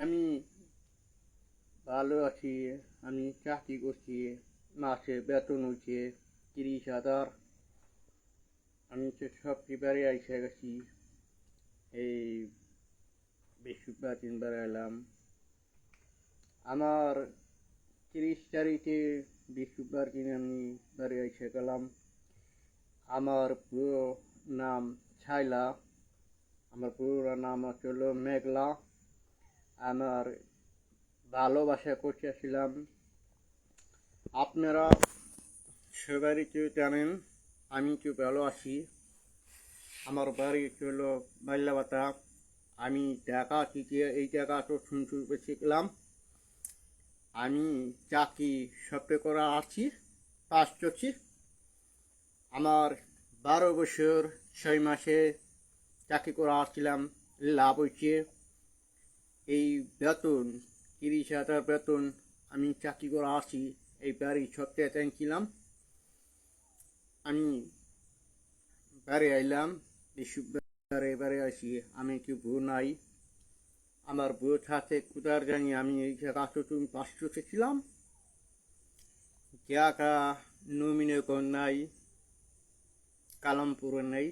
আমি ভালো আছি, আমি চাকরি করছি, মাসে বেতন হচ্ছে তিরিশ হাজার। আমি তো সব বাড়ি এসে গেছি। এই বৃহস্পতিবার দিনবার এলাম। আমার তিরিশ তারিখে বৃহস্পতিবার দিন আমি বাড়ি এসে গেলাম। আমার পুরো নাম ছাইলা। আমার পুরো নাম হচ্ছিল মেঘলা। আমার ভালোবাসা করতেছিলাম। আপনারা সবারই কেউ জানেন, আমি কেউ ভালো আছি। আমার বাড়ি ছিল মাল্লাবাতা আমি ঢাকা থেকে এই জায়গা তো শুনতে শিখলাম আমি চাকরি সবটা করা আছি পাস করছি। আমার বারো বছর ছয় মাসে চাকরি করা আসছিলাম লাভ হচ্ছে এই বেতন, তিরিশ হাজার বেতন আমি চাকরি করে আসি এই বাড়ি সপ্তাহে চাইছিলাম আমি বাড়ি আইলাম বিশুবারে বাড়ি আসি আমি কি বউ নাই। আমার বউ সাথে কোথার জানি আমি এই জায়গা তুমি পাঁচশো ছিলাম জায়গা নমিনে কোন নাই, কালামপুরে নেই।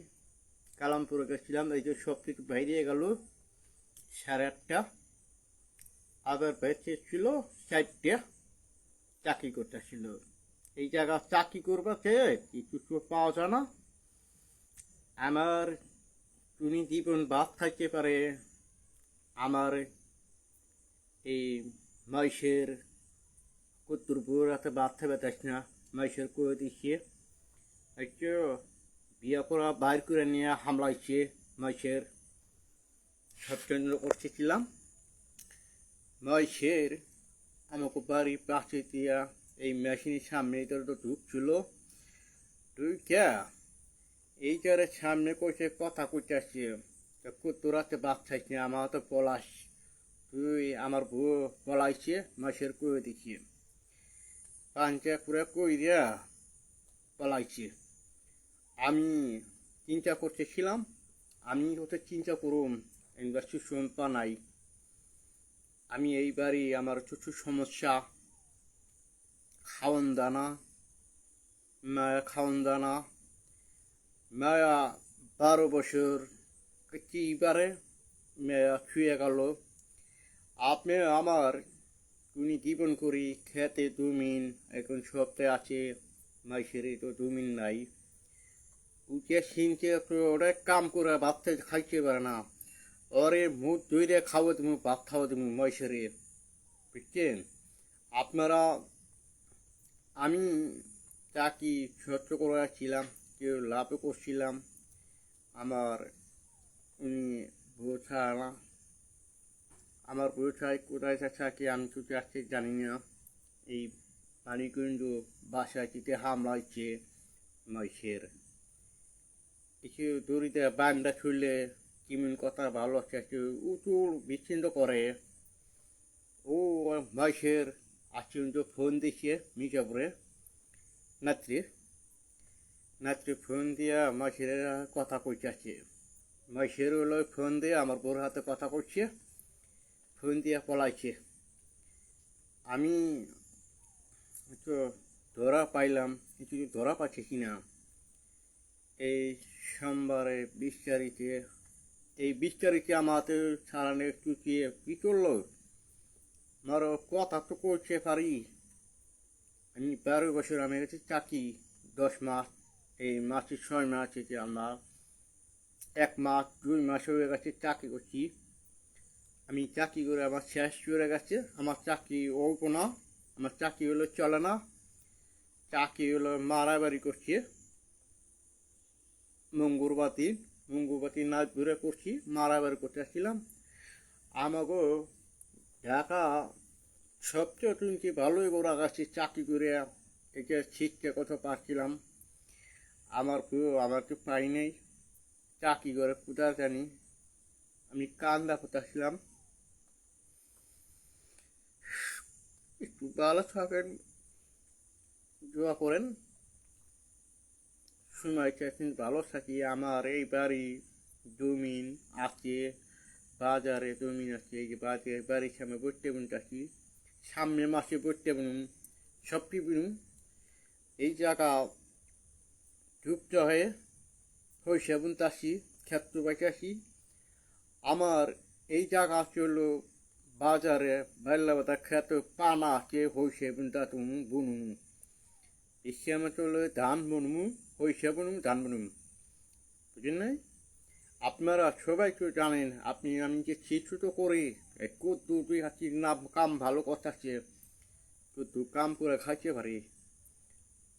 কালামপুরে গেছিলাম, এই যে সব কিছু বাইরে গেল, সাড়ে আটটা। আবার বেঁচে ছিল, চারটে চাকরি করতেছিল এই জায়গা চাকরি করবে সে কিছু তো পাওয়া যায় না। আমার তুমি জীবন বাদ থাকতে পারে। আমার এই মহিষের কত্তুরপুর হাতে বাদ থাকবে যাস না? মহিষের করে দিচ্ছে। একটু বিয়ে করা বাইর করে নিয়ে হামলাইছে মহিষের। সবচন্দ্র করতেছিলাম। মহিষের আমাকে বাড়ি পাশে দিয়া এই মেশিনের সামনে তোর তো ঢুকছিল ঢুকা এই যারে সামনে কইছে কথা কইতে তোরা তো বাদ থাকছে আমার তো পলাশ। তুই আমার বউ পলাইছে মাসের কয়ে দিছি। পাঞ্চা করে কই দিয়া, পলাইছে। আমি চিন্তা করতেছিলাম আমি হতে চিন্তা করুম এবার সুসম্পা নাই। আমি এইবারই আমার কিছু সমস্যা খাওয়ান দানা, মায়া খাওয়ান দানা, মায়া বারো বছর এইবারে মেয়া ছুঁয়ে গেল। আপনি আমার তুমি জীবন করি, খেতে দুমিন, এখন সপ্তাহে আছে মাইসেরে তো দুমিন নাই। উঠে সিনকে ওরা কাম করে ভাবতে খাইতে পারে না। ওরে মুখ ধুইরে খাওয়া তুমি ভাত খাওয়া তুমি মহিষেরে। বুঝছেন? আপনারা, আমি চাকরি সহ্য করে ছিলাম, কেউ লাভও করছিলাম, আমার উনি বোঝা আমার বোঝায় কোথায় চাকরি আমি তো চাকরি জানি না। এই পানিকুণ্ড বাসায় চিতে হামলা হচ্ছে মহিষের। কিছু দড়িতে বান্ডা ছুড়লে কথা ভালো আছে উচুর বিচ্ছিন্ন করে। ও মাসের আচরণ ফোন দিছে মির্জাপুরে। নাত্রী নাত্রী ফোন দিয়া মাসের কথা কইতেছে মাসের হলো ফোন দিয়ে আমার বড় হাতে কথা করছে ফোন দিয়া পলাইছে। আমি তো ধরা পাইলাম কিছু ধরা পাচ্ছে কিনা? এই সোমবারে বিশ তারিখে এই বিশ তারিখে আমাদের একটু কি কি করল? আমার কথা তো করছে পারি। আমি বারো বছর আমি গেছি চাকরি, দশ মাস, এই মাসের ছয় মাস থেকে আমার এক মাস, দুই মাস হয়ে গেছে চাকরি করছি। আমি চাকরি করে আমার শেষ করে গেছে। আমার চাকরি অল্প না, আমার চাকরি হলো চলে না। চাকরি হলো মারাবাড়ি করছে। মঙ্গলবাতি মঙ্গলবাতি নাচ ঘুরে করছি মারাবাড়ি করতে আসছিলাম আমাকে ঢাকা সবচেয়ে তুমি ভালোই গোড়া গাছি চাকরি করে এটা শিখতে কত পারছিলাম আমার কেউ আমার তো পাই নেই। চাকরি করে কোথায় জানি। আমি কান্দা করতেছিলাম একটু ভালো থাকেন, দোয়া করেন। সময়টা কিন্তু ভালো থাকি, আমার এই বাড়ি জমিন আছে, বাজারে জমিন আছে, এই বাজারে বাড়ির সামনে বসতে বুনতেছি সামনে মাসে বসতে বুনুন সবটি বুনুন এই জায়গা ঢুকতে হয়ে হইসে বুনতাছি ক্ষেত্র বাইতাছি আমার এই জায়গা ছিল বাজারে বেল্লাবাতা ক্ষেত পানা আছে, হইসে বুনতা তুমি বুনুন এসে আমার চলো ধান বুনমু। হইসে বুনুম ধান বুনুম বুঝলেন নাই? আপনারা সবাই তো জানেন, আপনি আমি যে চিত্র তো করি দুই হাতির নাম কাম ভালো করতেছে কত কাম করে খাইতে পারি।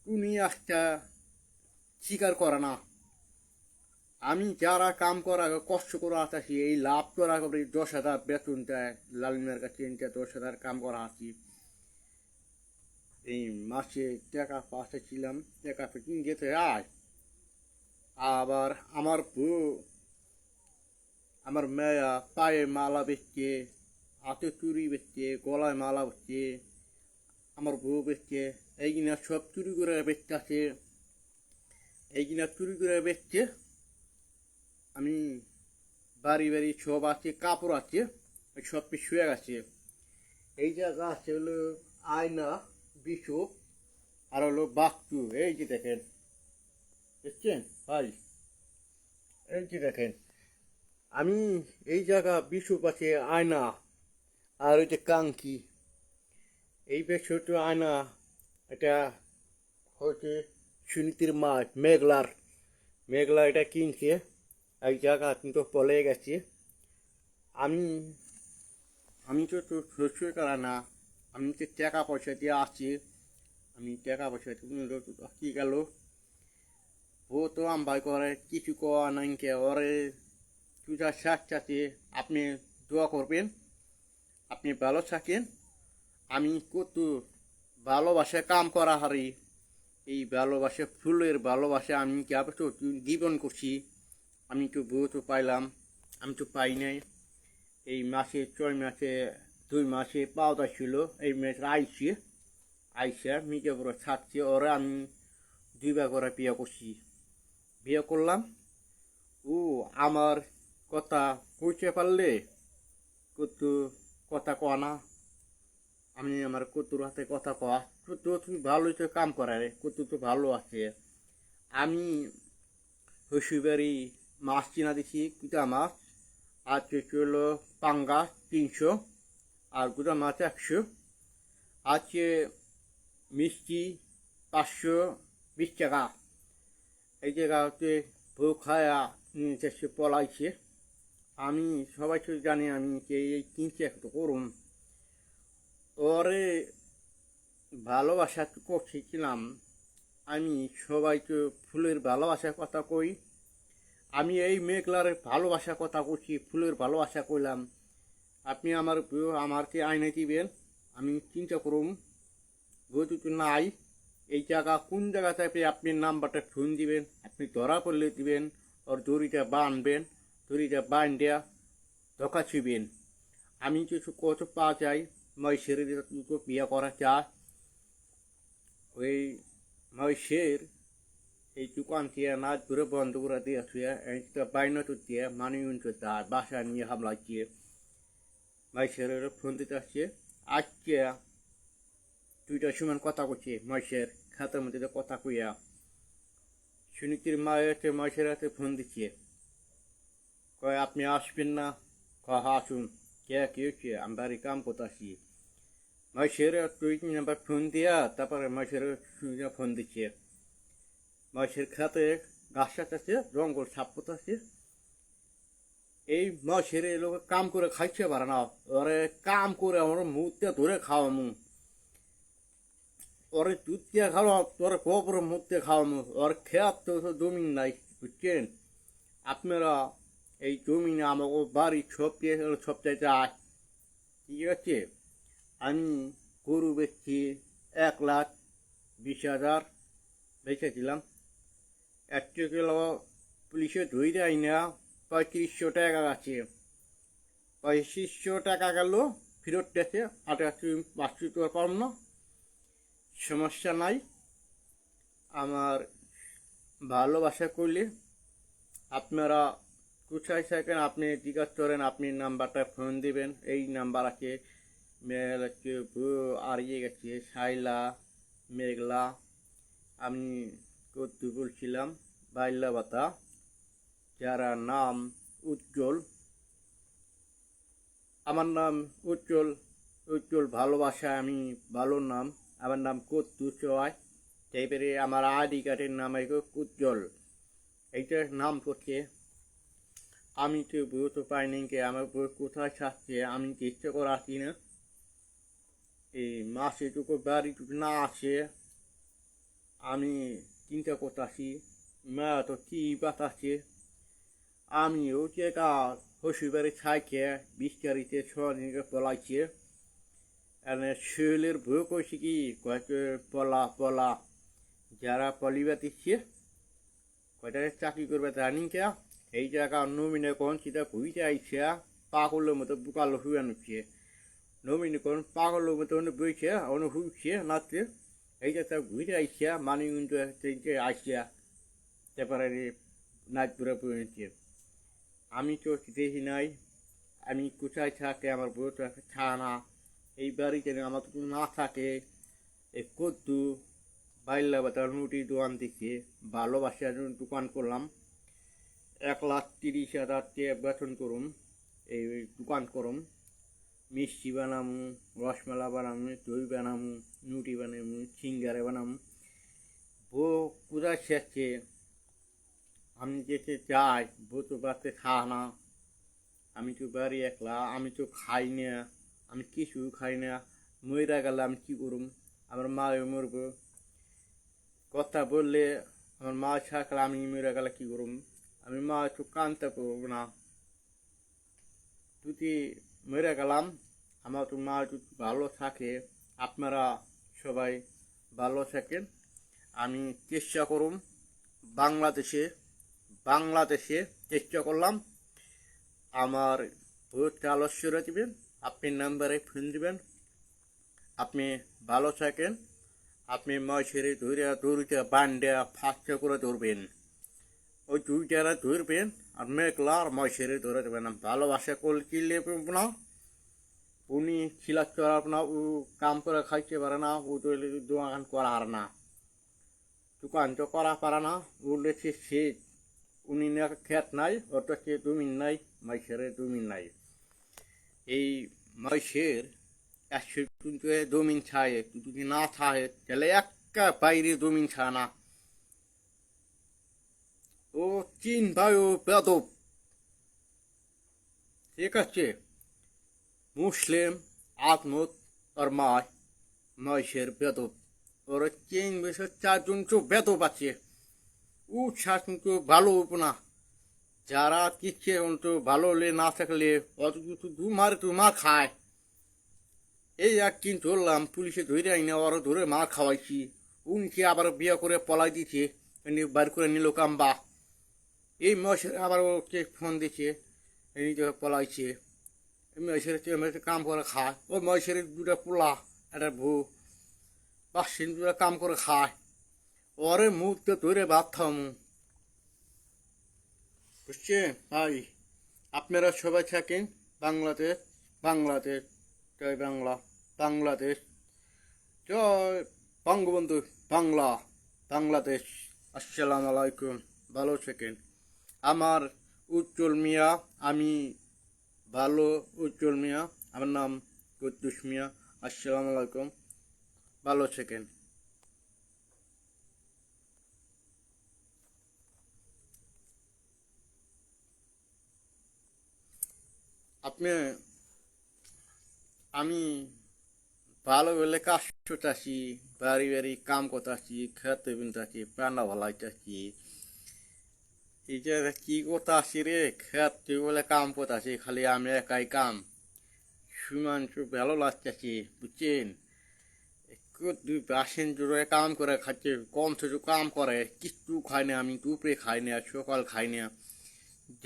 তুমি একটা স্বীকার করে না। আমি যারা কাম করা, কষ্ট করে আসতেছি, এই লাভ করা করে দশ হাজার বেতন দেয়, লালমিয়ার কাছে দশ হাজার কাম করা আছি। এই মাসে টাকা পাঠাচ্ছিলাম টাকা পেটিং যেতে আয়। আবার আমার বউ, আমার মেয়া পায়ে মালা বেচছে, হাতে চুরি বেচছে, গলায় মালা বেচছে, আমার বউ বেচছে এইগুলা সব চুরি করে বেচতেছে। এইগুলা চুরি করে বেচছে, আমি বাড়ি বাড়ি সব আছে, কাপড় আছে, সব কিছু শুয়ে গেছে। এই জায়গা আছে হলো আয়না। বিশু আর হলো বাস্তু এই যে দেখেন। দেখছেন? ভাই, এই যে দেখেন। আমি এই জায়গা বিশু পাশে আয়না, আর ওই যে কাঙ্কি এই ছোট আয়না, এটা হচ্ছে সুনীতির মাছ মেঘলার। মেঘলা এটা কিনছে, এক জায়গা কিন্তু পলে গেছে। আমি আমি তো শস্য করা না। আমি তো টাকা পয়সা দিয়ে আসছি। আমি টাকা পয়সা কি গেল? ও তো আমবাই করে, কিছু কোয়া নাই কে? ওরে তুজার সাথে আপনি দোয়া করবেন, আপনি ভালো থাকেন। আমি কত ভালোবাসে কাম করা হারি। এই ভালোবাসে, ফুলের ভালোবাসে আমি কি তো জীবন করছি? আমি তো বউ তো পাইলাম, আমি তো পাই নাই। এই মাসে, ছয় মাসে দুই মাসে পাওয়া ছিল এই মাসে আইসে আইসে মিটে করে ছাড়ছে ওরা আমি দুইবার করে বিয়ে করছি বিয়ে করলাম ও আমার কথা কইতে পারলে কত কথা কয়া না আমি আমার কতুর হাতে কথা কয়া কত তুমি ভালোই তো কাম করে কত তো ভালো আছে আমি হসুবারি মাছ চিনা দিছি কুটা মাছ আর চল পাঙ্গা তিনশো আর গুটা মাছ একশো আছে মিষ্টি পাঁচশো বিশ টাকা এই জায়গাতে বউ খায়া নিচে সে পলাইছে আমি সবাই তো জানি আমি যে এই কিনছে একটু করুন ওরে ভালোবাসা করছিলাম আমি সবাই তো ফুলের ভালোবাসার কথা কই আমি এই মেঘলার ভালোবাসার কথা করছি ফুলের ভালোবাসা কইলাম আপনি আমার বউ আমাকে আইনে দিবেন আমি চিন্তা করুন তো নাই, এই জায়গা কোন জায়গাতে আপনি নাম্বারটা ফোন দিবেন? আপনি ধরা পড়লে দিবেন ওর দড়িটা বাঁধবেন, দড়িটা বাঁধিয়া ধোকা ছিবেন। আমি কিছু কত পা চাই মহিষের দুটো বিয়ে করা চাই। ওই মহিষের এই দোকান দিয়ে নাচ ঘুরে বন্ধ করে দিয়ে শুয়ে বাইনা তো দিয়ে মানি উনতে তার বাসা নিয়ে হামলা দিয়ে। মহিষের ফোন দিতে আসছে। আজকে দুইটা সমান কথা করছে মহিষের খাতার মধ্যে কথা কইয়া। সুনীতির মায়ের মহিষের হাতে ফোন দিচ্ছে। কয়, আপনি আসবেন না? কয় হ্যাঁ আসুন। কে, কি হচ্ছে? আমি বাড়ি কাম করতেছি মহিষের তুই নাম্বার ফোন দিয়া? তারপরে সুবিধা ফোন দিচ্ছে। মহিষের খাতে গাছ আছে জঙ্গল সাপ আছে এই মহিষের লোক কাম করে খাইছে পারে না। ওরে কাম করে আমার মুখতে ধরে খাওয়ামু। ওরে দুধ দিয়ে খাওয়া তোর গোবর মুখতে খাওয়ামু। ওর খেয়ার তো জমিন নাই, বুঝছেন? আপনারা এই জমিনে আমাকে বাড়ি ছপতে ছপতে যায়। ঠিক আছে? আমি গরু বেচছি এক লাখ বিশ হাজার। বেচেছিলাম। একটা কিলো পুলিশে ধুই দেয় না। পঁয়ত্রিশশো টাকা আছে। পঁয়ত্রিশশো টাকা গেল, ফেরত গেছে আঠাশশো পাঁচশো টাকা কম না। সমস্যা নাই। আমার ভালোবাসা করলে আপনারা কোথায় থাকেন, আপনি জিজ্ঞাসা করেন, আপনি নাম্বারটা ফোন দিবেন। এই নাম্বার আছে মেল বউ হারিয়ে গেছে সাইলা মেঘলা। আমি করতে বলছিলাম বাল্যবাতা যারা নাম উজ্জ্বল। আমার নাম উজ্জ্বল উজ্জ্বল ভালোবাসা আমি, ভালো নাম। আমার নাম কত্তু চয়। তাইপরে আমার আইডি কার্ডের নাম উজ্জ্বল এইটার নাম করছে, আমি তো বউ তো পাইনি কে আমার বউ কোথায় থাকছে আমি চেষ্টা করে আসি না। এই মাসেটুকু বাড়িটুকু না আসে, আমি চিন্তা করতেছি মা তো কি বাতাসে আমিও যে কা শ্বশুরবাড়ি ছাইকে ছ দিনকে পলাইছে। এনে শৈলের বউ কইছে কি, কয়েক পলা পলা, যারা পলিবা দিচ্ছে, কয়টা চাকরি করবে জানি কে এই জায়গা নমিনে কোন সেটা ঘুরিতে আইছে, পাগলের মতো বুকালো শুয়ে নুচ্ছে নমিনে কোন পাগলের মতো অনেক বইছে অন্য হুইছে, নাচছে। এই জায়গা ঘুরে আইছে মানি কিন্তু আইছে। তারপরে নাচ ঘুরে পড়েছে আমি তো দেখি নাই। আমি কোথায় থাকে আমার বউ তো থাকে না এই বাড়িতে আমার তো না থাকে। এই কদ্দু বাইল্লা বাতার রুটি দোকান থেকে ভালোবাসার দোকান করলাম। এক লাখ তিরিশ হাজার টাকা বেতন করুম এই দোকান করুম মিষ্টি বানামু রসমেলা বানামু, দই বানামু নুটি বানামু, সিঙ্গারে বানামু। বউ কোথায় শেখছে আমি যেতে যাই বউ তো বাড়তে খা না। আমি তো বাড়ি একলা, আমি তো খাই না, আমি কিছু খাই না। ময়রা গেলে আমি কী করুম? আমার মা মরব। কথা বললে আমার মা থাকলে আমি মরে গেলে কী করুম? আমি মা একটু কানতে পারব না। যদি মরে গেলাম, আমার তো মা একটু ভালো থাকে, আপনারা সবাই ভালো থাকেন। আমি চেষ্টা করুম বাংলাদেশে বাংলাদেশে চেষ্টা করলাম। আমার ভোটটা আলস্যরা দিবেন আপনি নাম্বারে ফোন দিবেন। আপনি ভালো থাকেন। আপনি ময়সেরে ধরে দৌড়িতে বান্ডে ফাঁকটা করে ধরবেন। ওই দুইটারা ধরবেন আর মেঘলা আর ময়সেরে ধরে দেবেন ভালোবাসা করলে কি লেবে না? উনি খিলাচ করার না, ও কাম করে খাইতে পারে না, ও দোকান করা আর না। দোকান তো করা পারে না। বলেছে সে উনি না খেত নাই অত সে জমিন নাই মাইসের জমিন নাই। এই মাইসের একশো কিন্তু জমিন ছায়, যদি না থাকে তাহলে একটা বাইরে জমিন ছায় না। ও চিন ও বেদব ঠিক আছে, মুসলিম আত্মত আর মায় মাইসের বেদব ওরা তিন বছর চারজন তো বেদব আছে। উচ্ছ্বাস কিন্তু ভালো হব না যারা কিচ্ছে তো ভালো হলে না থাকলে অত কিছু দু মারে তো মার খায়। এই এক কিন ধরলাম, পুলিশে ধরে আইনে ওরা ধরে মার খাওয়াইছি। উনকে আবার বিয়ে করে পলাই এমনি বার করে নিল কাম্বা। এই মশের আবার ওকে ফোন দিচ্ছে এই পলাইছে মশের কাম করে খায়। ও মশের দুটা পোলা, একটা ভু বা দুটা কাম করে খায়। ওরে মুখতে ধরে ভাত খামু বুঝছে ভাই, আপনারা সবাই থাকেন বাংলাদেশ বাংলাদেশ জয় বাংলা বাংলাদেশ জয় বঙ্গবন্ধু, বাংলা, বাংলাদেশ। আসসালাম আলাইকুম, ভালো থাকেন। আমার উজ্জ্বল মিয়া, আমি ভালো উজ্জ্বল মিয়া, আমার নাম কুদ্দুস মিয়া। আসসালামু আলাইকুম, ভালো থাকেন। আপনি, আমি ভালো বলে কাজ করতেছি, বাড়ি বাড়ি কাম করতেছি, খেতে বিনতেছি প্রাণা ভালাইতেছি। যে কি করতেছি রে, খেতে বলে কাম করতেছি, খালি আমি একাই কাম। সুমান ভালো লাগতেছি, বুঝছেন? দুই বাসেন জোরে কাম করে খাচ্ছে, কম থেকে কাম করে, কিচ্ছু খাই না, আমি দুপুরে খাই না, সকাল খাই না।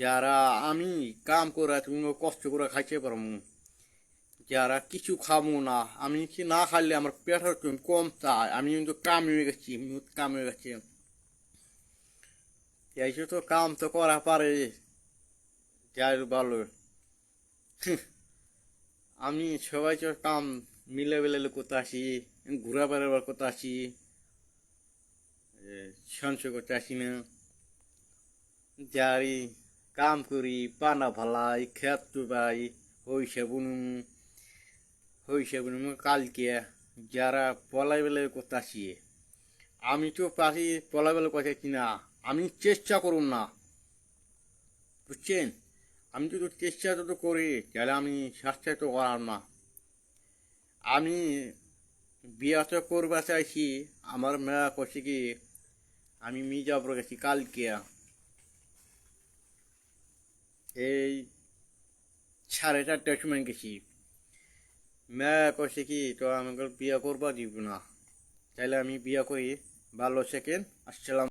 যারা আমি কাম করে তুমি কষ্ট করে খাইতে পারব যারা কিছু খাব না, আমি কি না খাইলে আমার পেটের কম চাই আমি কিন্তু কাম হয়ে গেছি কাম হয়ে গেছে। এই তো কাম তো করা পারে, যাই ভালো। আমি সবাই তো কাম মিলে মিলে করতে আসি ঘোরা বেড়াবার করতে আসি সঞ্চয় করতে আসি না। যারি কাম করি, পানা ভালাই, খেত টুবাই হইসে বুনুম হইসে বুনুম কালকে যারা পলাই বেলে করতে আসি আমি তো পারি পলাই বেলে কথা কিনা আমি চেষ্টা করুন না। বুঝছেন? আমি যদি চেষ্টা তো করি, তাহলে আমি শাস্তি তো করার না। আমি বিয়া তো করবা চাইছি, আমার মেয়া করছে কি আমি মির্জাপুর গেছি কালকে। এই সাড়ে চারটার সময় গেছি। মেয়া কছে কি, তো আমাকে বিয়া করবা দিব না। তাহলে আমি বিয়া করি। ভালো সেকেন্ড আসসালাম